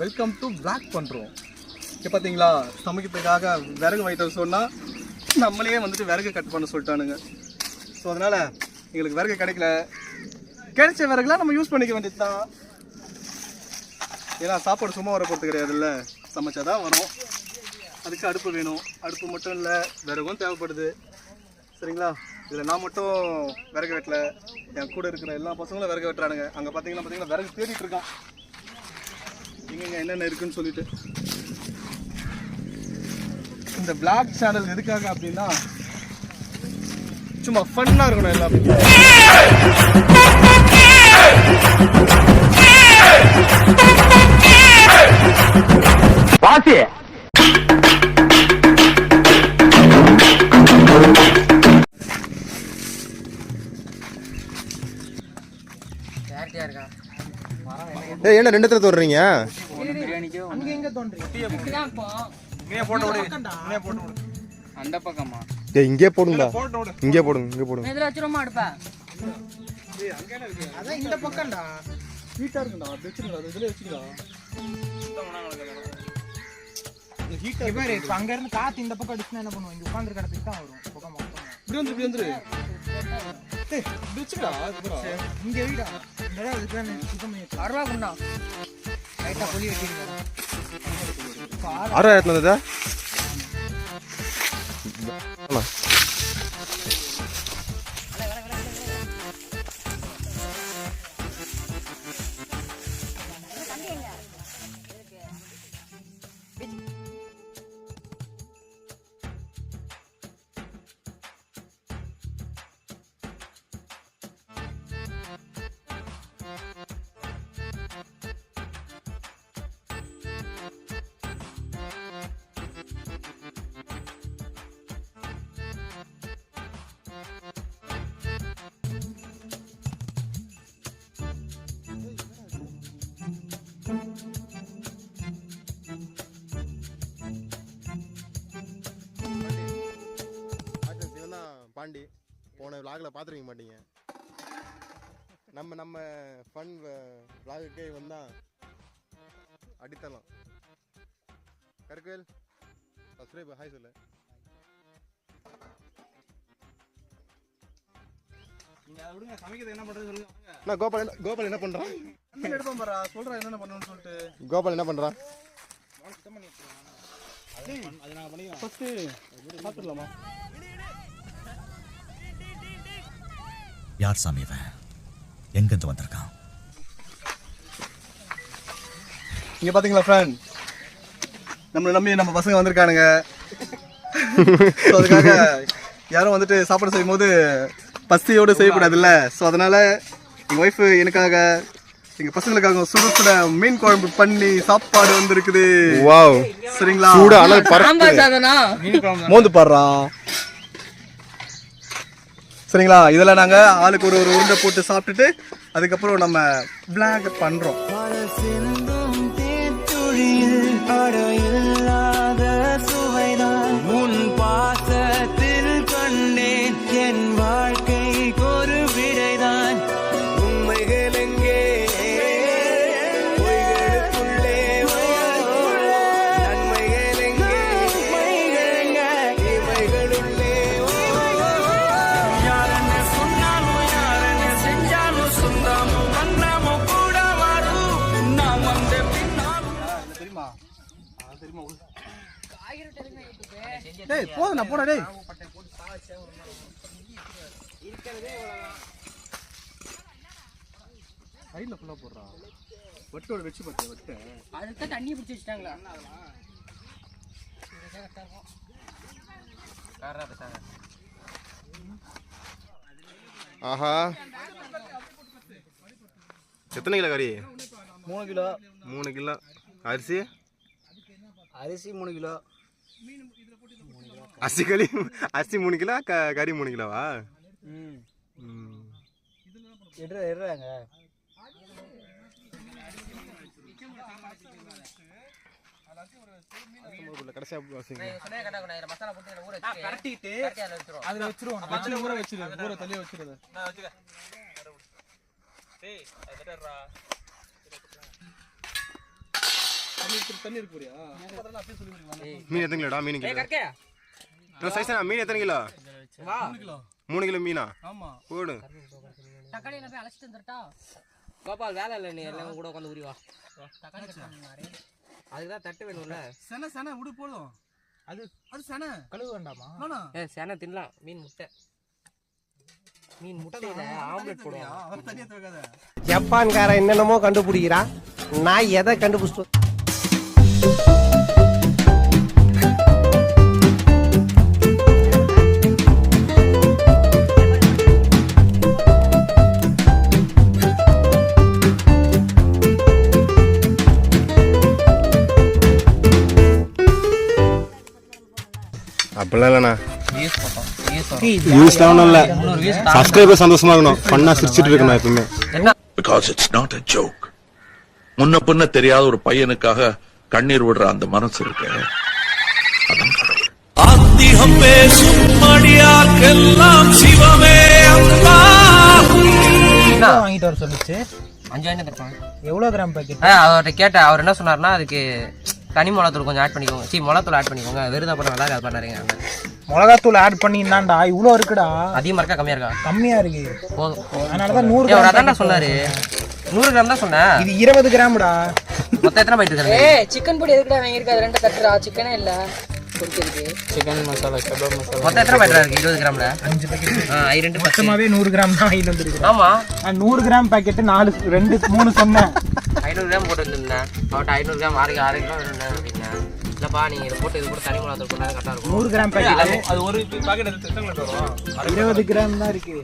Welcome to black பண்ணுறோம் இப்போ பார்த்தீங்களா சமைக்கிறதுக்காக விறகு வைட்டல் சொன்னால் நம்மளே வந்துட்டு விறகு கட் பண்ண சொல்லிட்டானுங்க. ஸோ அதனால் எங்களுக்கு விறகு கிடைக்கல. கிடைச்ச விறகுலாம் நம்ம யூஸ் பண்ணிக்க வேண்டியது தான் ஏன்னா சாப்பாடு சும்மா வர போகிறது கிடையாதுல்ல. சமைச்சாதான் வரும். அதுக்கு அடுப்பு வேணும். அடுப்பு மட்டும் இல்லை விறகும் தேவைப்படுது. சரிங்களா? இதில் நான் மட்டும் விறகு வெட்டல. என் கூட இருக்கிற எல்லா பசங்களும் விறகு வெட்டுறானுங்க. அங்கே பார்த்தீங்கன்னா பார்த்தீங்கன்னா விறகு தேடிட்டு இருக்கான். எங்கெங்க என்னென்ன இருக்குன்னு சொல்லிட்டு. இந்த பிளாக் சேனல் எதுக்காக அப்படின்னா சும்மா ஃபன்னாக இருக்கணும் எல்லாமே வாசி ஏய் என்ன ரெண்டு இடத்துல தோடுறீங்க? அந்த பக்கமா? ஏய் இங்கே போடுங்களா இங்கே போடுங்க இங்கே போடுங்க. இதுல வச்சிருமா அடுப்ப? இருக்குண்டா அது வச்சுருங்களா அது இதில் வச்சுக்கலாம் ஹீட்டாக பாரு அங்க இருந்து காத்து இந்த பக்கம் அடிச்சுனா என்ன பண்ணுவோம்? இங்க உட்கார்ந்து இடத்துக்கு தான் வரும். பக்கம். இப்படி வந்துரு இப்படி வந்துரு அதுக்கப்புறம் இங்க வீடா இந்த இடம் அதுக்கு தான் சுத்தம் பண்ணி. அருவா குண்டா. லைட்டா பொலி போன விளாக்ல பார்த்துருக்க மாட்டீங்க. நம்ம நம்ம ஃபன் விளாகுக்கே வந்தா அடித்தலாம். கருக்கவேல் சப்ஸ்கிரைப் ஹாய் சொல்லு. நீங்கள் அதை விடுங்க சமைக்கிறது என்ன பண்ணுறது சொல்லுங்க வாங்க. நான் கோபால் என்ன கோபால் என்ன பண்றான்? அண்ணன் எடுப்போம் பாரா சொல்கிறேன் என்னென்ன பண்ணணும்னு சொல்லிட்டு. கோபால் என்ன பண்றான்? ஃபஸ்ட்டு பார்த்துடலாமா யார் சாமி இவன்? எங்கிருந்து வந்திருக்கான்? இங்கே பார்த்தீங்களா ஃப்ரெண்ட் நம்மளை நம்பி நம்ம பசங்க வந்திருக்கானுங்க. ஸோ அதுக்காக யாரும் வந்துட்டு சாப்பாடு செய்யும்போது பசியோடு செய்யக்கூடாதுல்ல? ஸோ அதனால் எங்கள் ஒய்ஃபு எனக்காக எங்கள் பசங்களுக்காக சுட சுட மீன் குழம்பு பண்ணி சாப்பாடு வந்திருக்குது. வாவ் சரிங்களா? சூடு மோந்து பாடுறான் சரிங்களா? இதில் நாங்கள் ஆளுக்கு ஒரு ஒரு உருண்டை போட்டு சாப்பிட்டுட்டு அதுக்கப்புறம் நம்ம பிளாக் பண்ணுறோம் தெரியுமா டேய் போதுண்ணா போடா டேய். சைடில் ஃபுல்லாக போடுறா. வட்டோட வச்சு பார்த்து வட்டை? அதுக்கு தண்ணி பிடிச்சி வச்சிட்டாங்களா? ஆஹா. எத்தனை கிலோ கறி? மூணு கிலோ. மூணு கிலோ. அரிசி? அரிசி மூணு கிலோ. அரிசி களி அரிசி மூணு கிலோ க கறி மூணு கிலோவா? ம். ம். எட்ரா எட்றாங்க கரட்டிட்டு அதில் வச்சிருவோம். வச்சு ஊற வச்சிரு ஊற தள்ளியே வச்சிருது தண்ணி இருக்கு போறியா அப்படியே சொல்லி கொடுக்கலாம் மீன் எத்தனை கிலோடா? மீன் கிலோ? சைஸா மீன் எத்தனை கிலோ? மூணு கிலோ. மீனா? ஆமா. போடு. தக்காளி என்ன போய் அழைச்சிட்டு வந்துட்டா? கோபால் வேலை இல்லை நீ. எல்லாம் கூட உட்காந்து உரிவா தக்காளி கட் பண்ணுவாரு அதுக்கு தான் தட்டு வேணும்ல. சென சென விடு போதும். அது அது சென. கழுவு வேண்டாமா? ஏ சேனை தின்னலாம் மீன் முட்டை. மீன் முட்டையில ஆம்லெட் போடுவான் ஜப்பான்காரன் என்னென்னமோ கண்டுபிடிக்கிறான். நான் எதை கண்டுபிடிச்சிட்டு அப்படிலாம் இல்லைண்ணா. வியூஸ்லாம் ஒன்றும் இல்லை. சப்ஸ்கிரைபர் சந்தோஷமா இருக்கணும். ஃபன்னாக சிரிச்சிட்டு இருக்கணும் எப்பவுமே. Because it's not a joke முன்ன பின்ன தெரியாத ஒரு பையனுக்காக கண்ணீர் விடுற அந்த மனசு இருக்கு. அதான் கடவுள். ஆத்திகம் பேசும் அடியார்க்கெல்லாம் சிவமே வாங்கிட்டு வர சொல்லுச்சு? அஞ்சாயிரம் தருப்பாங்க. எவ்வளவு கிராம் பாக்கெட் அவர்கிட்ட கேட்டேன் அவர் என்ன சொன்னார்னா அதுக்கு தனி மிளகாத்தூள் கொஞ்சம் ஆட் பண்ணிக்கோங்க. சி மிளகாத்தூள் ஆட் பண்ணிக்கோங்க. வெறுதா பண்ண நல்லா அது பண்ணாருங்க மிளகாத்தூள் ஆட் பண்ணியிருந்தாண்டா இவ்வளோ இருக்குடா. அதிகமாக இருக்கா கம்மியாக இருக்கா? கம்மியா இருக்கு. போதும். அதனாலதான் நூறு ஏய், அவர் கிராம் அதான்டா சொன்னாரு. நூறு கிராம் தான் சொன்னேன். இது இருபது கிராம்டா. மொத்தம் எத்தனை பைட்டு இருக்கு? ஏய் சிக்கன் பொடி எதுக்குடா வாங்கியிருக்காது ரெண்டு தட்டுறா. சிக்கனே இல்ல. பொரிக்கிறதுக்கு சிக்கன் மசாலா கபாப் மசாலா மொத்தம் எத்தனை பைட்டு இருக்கு? இருபது கிராம்ல? அஞ்சு பாக்கெட் ஆ ஐ ரெண்டு பத்து மொத்தமாவே நூறு கிராம் தான் வாங்கிட்டு வந்துருக்கேன் ஆமா. நான் நூறு கிராம் பாக்கெட் நாலு ரெண்டு மூணு சொன்னேன். ஐநூறு கிராம் போட்டு வந்திருந்தேன். அவர்கிட்ட ஐநூறு கிராம் ஆறு ஆறு கிலோ வேணும் அப்படின்னேன் இல்லப்பா நீங்க இதை போட்டு இது கூட தனி மிளகாத்தூள் போட்டா கரெக்டாக இருக்கும். நூறு கிராம் பாக்கெட் அது ஒரு பாக்கெட் இருபது கிராம் தான் இருக்கு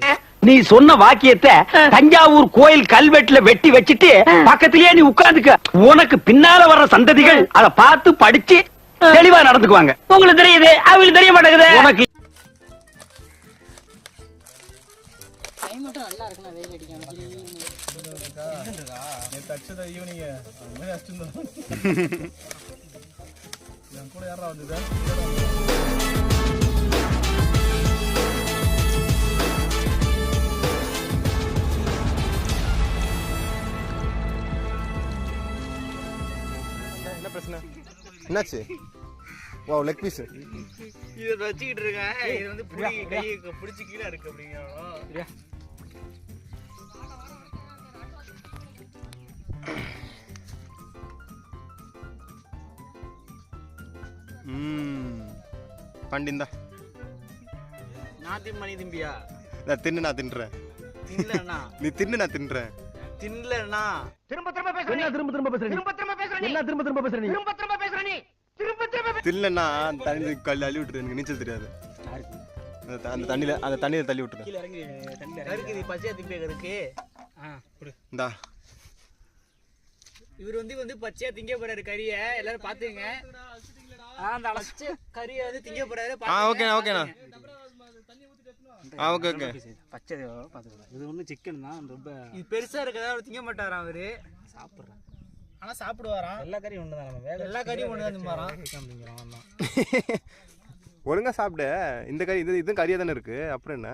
நீ சொன்ன வாக்கியத்தை தஞ்சாவூர் கோயில் கல்வெட்டுல வெட்டி வச்சிட்டு பக்கத்திலேயே நீ உட்கார்ந்துக்க உனக்கு பின்னால வர்ற சந்ததிகள் அத பார்த்து படிச்சு தெளிவா நடந்துக்குவாங்க. உங்களுக்கு தெரியுது அவங்களுக்கு தெரிய மாட்டேங்குது. உனக்கு நல்லா இருக்குண்ணா வெயில் அடிக்காம. நேற்று அடிச்சத ஈவினிங் கூட யாரா வந்தது? என்ன பிரச்சனை? என்னாச்சு? வா லெக் பீஸ் இதை வச்சுக்கிட்டு இருக்கேன். இது வந்து பிடி கையை பிடிச்சி கீழே இருக்கு அப்படிங்க ம் பண்டிந்தா நான் திம்மணி திம்பியா? நான் தின்னு நான் தின்றேன். தின்னலண்ணா நீ தின்னு நான் தின்றேன். தின்னலண்ணா திரும்ப திரும்ப பேசுற என்ன திரும்ப திரும்ப பேசுற திரும்ப திரும்ப பேசுற என்ன திரும்ப திரும்ப பேசுற நீ? திரும்ப திரும்ப பேசுற நீ. திரும்ப திரும்ப தில்லன்னா தண்ணி கல் அள்ளி விட்டுரு எனக்கு நீச்சல் தெரியாது. அந்த அந்த தண்ணியில அந்த தண்ணியில தள்ளி விட்டுரு. கீழே இறங்கி தண்ணியில் இருக்கு இது பச்சையா திம்பியா இருக்கு ஆ கொடு. இந்தா. இவர் வந்து வந்து பச்சையா திங்க போறாரு கறியை எல்லாரும் பாத்துங்க அந்த பச்சை கறியை வந்து திங்க போறாரு ஆ ஓகேண்ணா ஓகேண்ணா. ஆ ஓகே. ஓகே பச்சை பாத்துக்கலாம் இது ஒன்றும் சிக்கன் தான் ரொம்ப இது பெருசா இருக்கதா அவர் திங்க மாட்டாராம் அவரு. சாப்பிட்றான் ஆனா சாப்பிடுவாராம். எல்லா கறியும் ஒன்று தான் நம்ம எல்லா கறியும் ஒன்று தான் திம்பாராம். ஒழுங்கா சாப்பிடு. இந்த கறி இது இதுவும் கறியா தானே இருக்கு. அப்புறம் என்ன?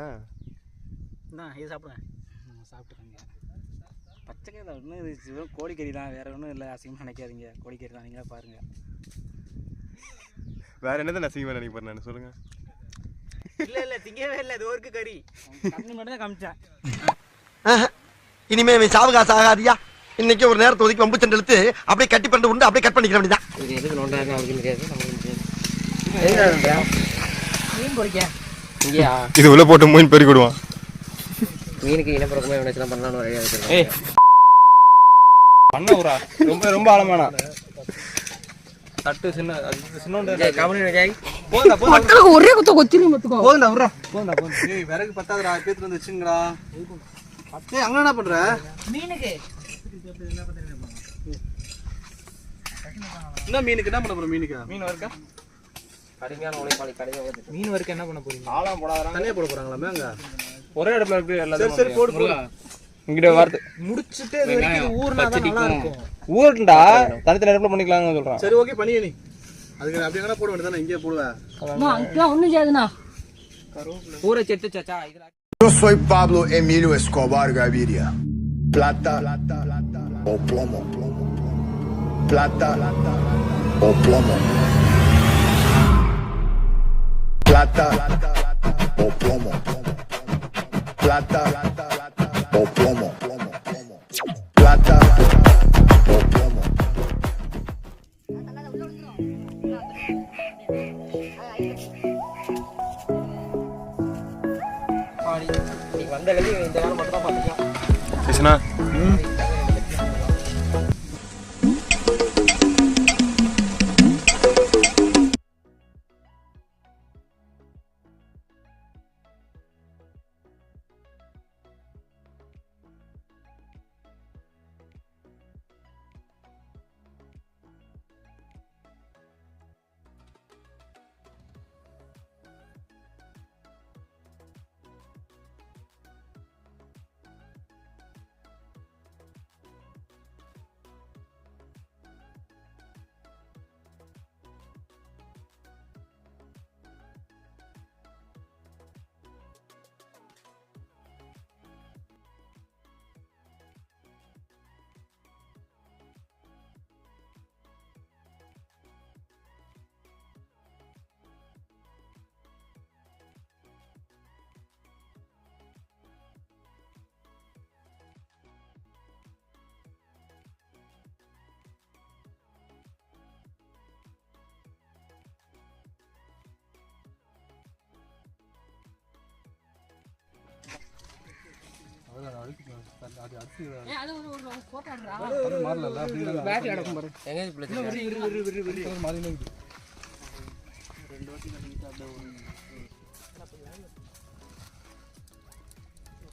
இது சாப்பிடுங்க. சாப்பிட்டுருங்க பச்சைக்கறி தான் ஒன்றும் இது கோழிக்கறி தான் வேற ஒன்றும் இல்லை அசிங்கமாக நினைக்காதீங்க. கோழிக்கறி தான் நீங்களே பாருங்க. வேற என்னதான் நசிங்கமா நினைக்க போறேன் நான்? சொல்லுங்க. இல்லை இல்லை திங்கவே இல்லை இது ஒருக்கு கறி. கண்ணு மட்டும் தான் காமிச்சேன் இனிமே இவன் சாவகாசம் ஆகாதியா? இன்னைக்கு ஒரு நேரத்தை ஒதுக்கி வம்பு சண்டை இழுத்து அப்படியே கட்டி பண்ணிட்டு உண்டு அப்படியே கட் பண்ணிக்கிற வேண்டியதான் இது எதுக்கு நோண்டாங்க அவருக்கு தெரியாது நமக்கு தெரியாது மீன் பொரிக்க இங்கேயா? இது உள்ள போட்டு மூணு பெருக்கி விடுவான். மீனுக்கு வச்சு தான் பண்ணலாம்னு ஒரு ஐடியா வச்சிருக்கேன். பண்ண ஊரா? ரொம்ப ரொம்ப ஆழமானா? தட்டு சின்ன சின்ன ஜெய், கவனி ஜெய். போதும் போதும் மக்களுக்கு ஒரே குத்த கொத்திரி மத்துக்கோ போதும்டா விட்றா. போதும்டா போதும் ஏய் விறகு பத்தாதுடா பேத்துட்டு வந்து வச்சுங்கடா. ஏய் அங்க என்ன பண்ற? மீனுக்கு. என்ன மீனுக்கு என்ன பண்ண போற மீனுக்கு? மீன் வறுக்க? கடுமையான உழைப்பாளி கடுமையாக. மீன் வறுக்க என்ன பண்ண போறீங்க? ஆளாம் போடாதா தனியா போட போறாங்களா அங்க. ஒரே இடத்துல இருக்கு சரி சரி போடு போடு. இங்கிட்ட வார்த்தை. முடிச்சிட்டு இது வரைக்கும் இது ஊர்னா தான் நல்லா இருக்கும் ஊருண்டா தனித்தனி இடத்துல பண்ணிக்கலாம்னு சொல்றான். சரி ஓகே பண்ணிய நீ அதுக்கு அப்படியே எங்கடா போட வேண்டியதானே இங்கே போடுவேன். அங்கெல்லாம் ஒண்ணும் செய்யாதுண்ணா. ஊரை செட்டு சச்சா இதுல Yo soy Pablo Emilio Escobar Gaviria. Plata, o plomo, plomo, plomo. plata o plomo. Plata o plomo. Plata o plomo. Plata o plomo. நீ இந்த நேரம் மட்டும் தான் பார்த்துக்கலாம் கிருஷ்ணா எங்க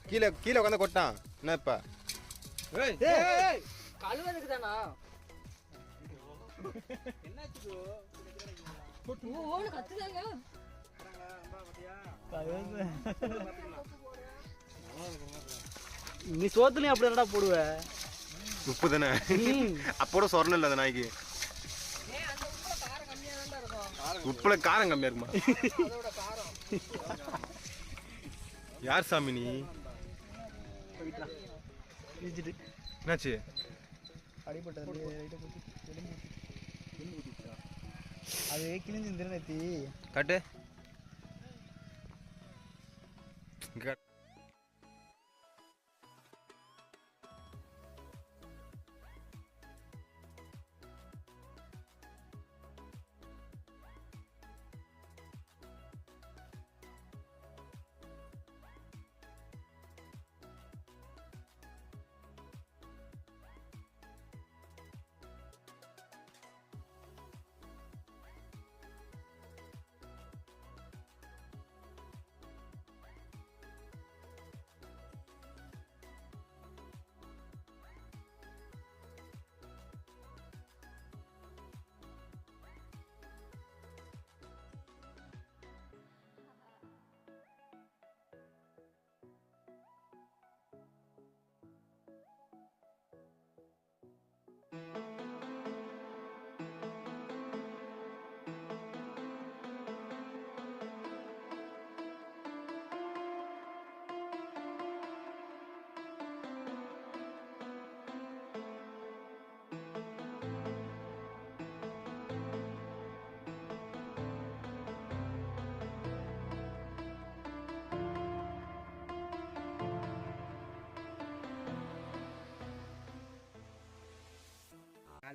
கீழே கீழே உட்காந்து கொட்டான். என்ன இப்ப? கழுவதுக்கு தானா நீ சோத்துலயும் அப்படி என்னடா போடுவ? உப்பு தானே அப்போட சொரணம் இல்லை அந்த நாய்க்கு. உப்புல காரம் கம்மியா இருக்குமா? யார் சாமி நீ? என்னாச்சு? அது கிழிஞ்சு திருநெத்தி காட்டு.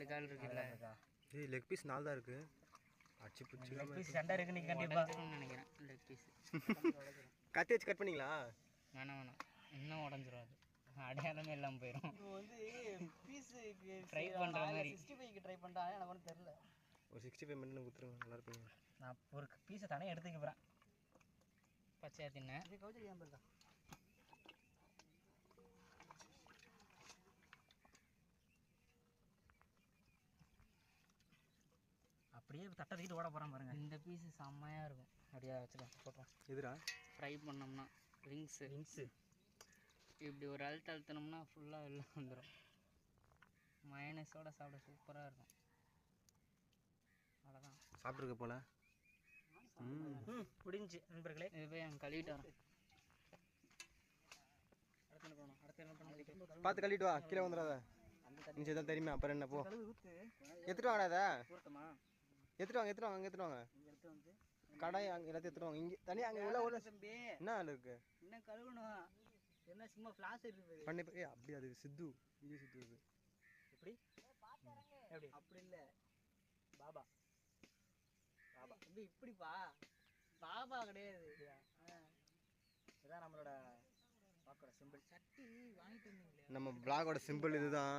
கால் இருக்குல்ல. ஏய் லெக் பீஸ் நாலு தான் இருக்கு அடிச்சு பிடிச்சி சண்டை இருக்கு. நீ கண்டிப்பா. நினைக்கிறேன் லெக் பீஸ் கத்தி வச்சு கட் பண்ணீங்களா? வேணாம் வேணாம். இன்னும் உடஞ்சிரும் அது. அடையாளமே இல்லாமல் போயிடும் வந்து பீஸ் ட்ரை பண்ணுற மாதிரி. சிக்ஸ்டி ஃபைவ்க்கு ட்ரை பண்ணிட்டா எனக்கு ஒன்றும் தெரில ஒரு சிக்ஸ்டி ஃபைவ் மினிட் கொடுத்துருங்க நல்லா இருப்பீங்க நான் ஒரு பீஸை தானே எடுத்துக்க போகிறேன் பச்சையாக தின்ன. இது கவுச்சல் ஏன் இருக்கா அப்படியே தட்டை தூக்கிட்டு ஓட போகிறான் பாருங்க. இந்த பீஸ் செம்மையாக இருக்கும். அப்படியே வச்சுக்கலாம் போட்டோம் எதுடா? ஃப்ரை பண்ணோம்னா ரிங்ஸு ரிங்ஸு இப்படி ஒரு அழுத்த அழுத்தினோம்னா ஃபுல்லாக வெளில வந்துடும் மயனஸோட சாப்பிட சூப்பராக இருக்கும். அவ்வளோதான் சாப்பிட்ருக்க போல? ம் முடிஞ்சு நண்பர்களே. இது போய் அங்கே கழுவிட்டு வரேன். பார்த்து கழிட்டு வா கீழே வந்துடாத. நீ தான் தெரியுமா அப்புறம் என்ன போ. எடுத்துட்டு வாங்கடா அதை எடுத்துட்டு வாங்க எடுத்துட்டு வாங்க எடுத்துட்டு வாங்க. கடை அங்கே எல்லாத்தையும் எடுத்துட்டு வாங்க. இங்கே தனியாக அங்கே உள்ள உள்ள தம்பி? என்ன ஆள் இருக்கு? என்ன கழுவணும்? என்ன சும்மா ஃபிளாஸ் இருக்கு பண்ணி ஏ அப்படி அது சித்து. இங்கே சித்து இது எப்படி? எப்படி? அப்படி இல்ல. பாபா. பாபா. தம்பி இப்படிப்பா. பாபா கிடையாது. ஆ. இதான் நம்மளோட பார்க்குற சிம்பிள் சட்டி வாங்கிட்டு வந்தீங்களே. நம்ம பிளாகோட சிம்பிள் இதுதான்.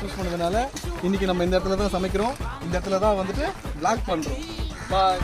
சூஸ் பண்ணதுனால இன்னைக்கு நம்ம இந்த இடத்துல தான் சமைக்கிறோம். இந்த இடத்துல தான் வந்துட்டு vlog பண்றோம். பாய்